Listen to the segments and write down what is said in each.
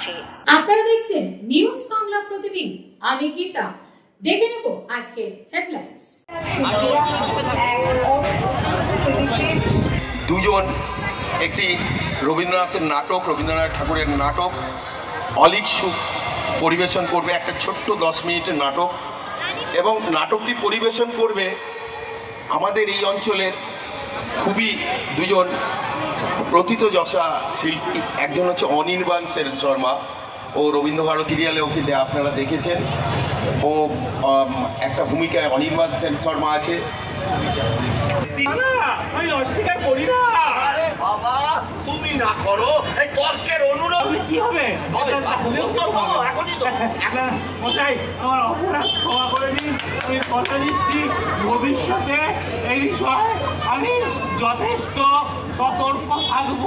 পাশে আপনারা দেখছেন নিউজ বাংলা প্রতিদিন। আমি গীতা। দেখে নেব আজকের হেডলাইন্স দুজন একটি রবীন্দ্রনাথের নাটক রবীন্দ্রনাথ ঠাকুরের নাটক অলিক সুখ পরিবেশন করবে একটা ছোট্ট দশ মিনিটের নাটক। এবং নাটকটি পরিবেশন করবে আমাদের এই অঞ্চলের খুবই দুজন প্রথিতযশা শিল্পী, একজন হচ্ছে অনির্বাণ সেন শর্মা। ও রবীন্দ্রভারতী সিরিয়ালে ওকে আপনারা দেখেছেন। ও একটা ভূমিকায় অনির্বাণ সেন শর্মা আছে। অস্বীকার করি না। বাবা তুমি না করো এই তর্কের অনুরোধ। কি হবে? উত্তর বলো, এখনই তো। মশাই আমার অপরাধ ক্ষমা করে দিন। আমি কথা দিচ্ছি ভবিষ্যতে এই বিষয়ে আমি যথেষ্ট সতর্ক থাকব।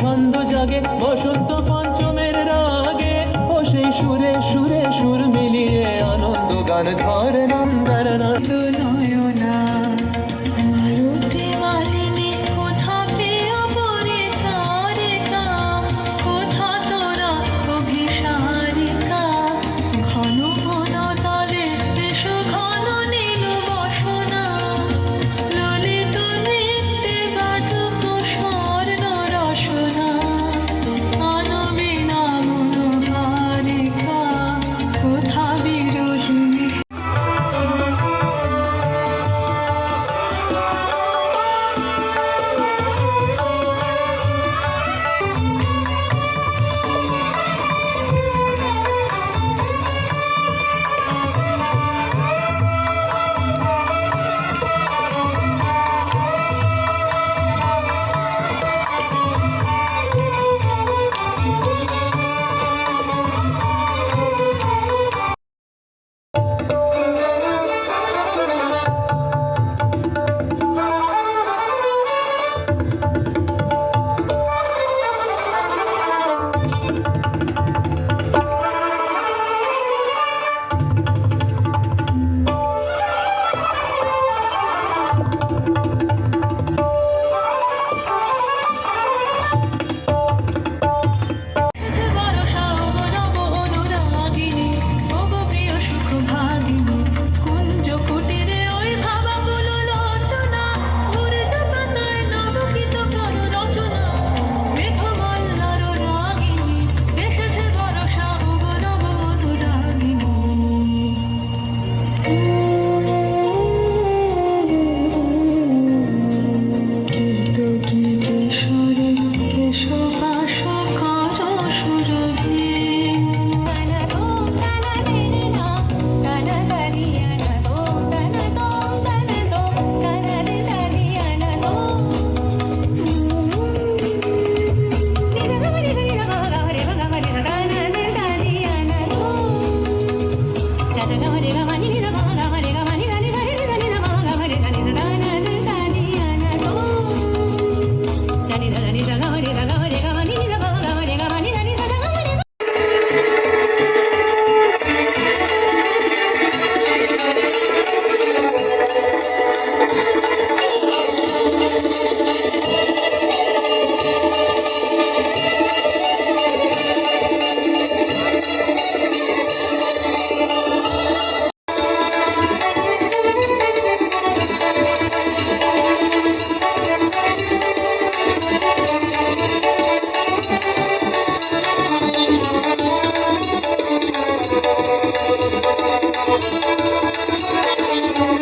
ছন্দ জাগে বসন্ত পঞ্চমের রাগে। ও সেই সুরে সুরে সুর মিলিয়ে আনন্দ গান ধর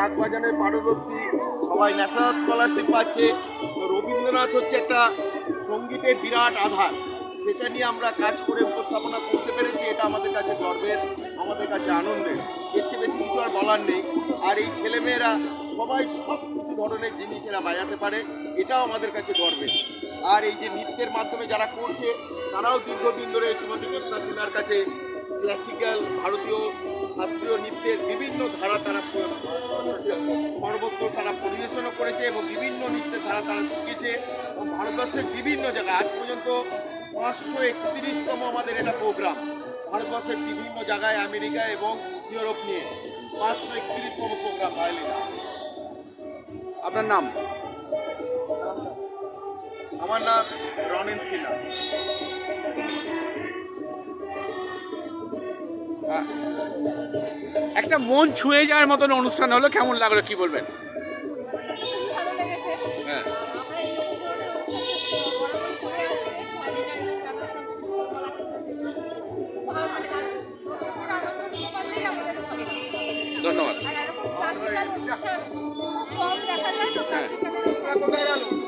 রাগ বাজানে পারদর্শী, সবাই ন্যাশনাল স্কলারশিপ পাচ্ছে। তো রবীন্দ্রনাথ হচ্ছে একটা সঙ্গীতের বিরাট আধার। সেটা নিয়ে আমরা কাজ করে উপস্থাপনা করতে পেরেছি, এটা আমাদের কাছে গর্বের, আমাদের কাছে আনন্দের। এর চেয়ে বেশি কিছু আর বলার নেই। আর এই ছেলেমেয়েরা সবাই সব কিছু ধরনের জিনিস এরা বাজাতে পারে, এটাও আমাদের কাছে গর্বের। আর এই যে নৃত্যের মাধ্যমে যারা করছে, তারাও দীর্ঘদিন ধরে শ্রীমতী কৃষ্ণা সিনহার কাছে ক্লাসিক্যাল ভারতীয়, শাস্ত্রীয় নৃত্যের বিভিন্ন ধারা তারা সর্বত্র তারা পরিবেশনও করেছে এবং বিভিন্ন নৃত্যের ধারা তারা শিখেছে। এবং ভারতবর্ষের বিভিন্ন জায়গায় আজ পর্যন্ত পাঁচশো একত্রিশতম আমাদের এটা প্রোগ্রাম ভারতবর্ষের বিভিন্ন জায়গায় আমেরিকা এবং ইউরোপ নিয়ে পাঁচশো একত্রিশতম প্রোগ্রাম ভায়োলিন আপনার নাম? আমার নাম রনেন সিনহা। একটা মন ছুঁয়ে যাওয়ার মতন অনুষ্ঠান হলো কেমন লাগল কি বলবেন? ভালো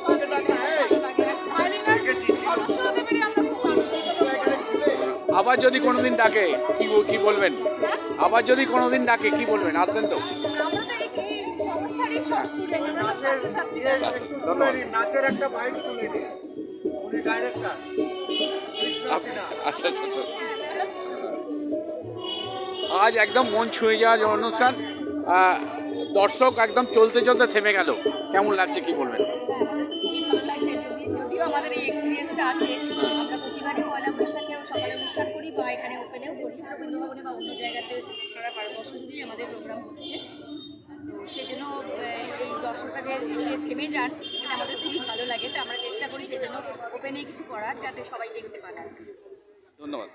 আবার যদি কোনোদিন ডাকে কি বল- কি বলবেন? আবার যদি কোনোদিন ডাকে কি বলবেন? আসবেন তো? আচ্ছা আচ্ছা আচ্ছা আজ একদম মন ছুঁয়ে যাওয়ার যে অনুষ্ঠান। দর্শক একদম চলতে চলতে থেমে গেল। কেমন লাগছে কি বলবেন? এক্সপিরিয়েন্সটা আছে। আমরা প্রতিবারই পয়লা বৈশাখেও সকালে অনুষ্ঠান করি বা এখানে ওপেনেও করি। রবীন্দ্রভবনে বা অন্য জায়গাতে সারা ভারতবর্ষ জুড়েই আমাদের প্রোগ্রাম হচ্ছে। তো সেই জন্য এই দর্শকরা যে এসে থেমে যান, এটা আমাদের খুবই ভালো লাগে। তো আমরা চেষ্টা করি সেই জন্য ওপেনে কিছু করার, যাতে সবাই দেখতে পারে ধন্যবাদ।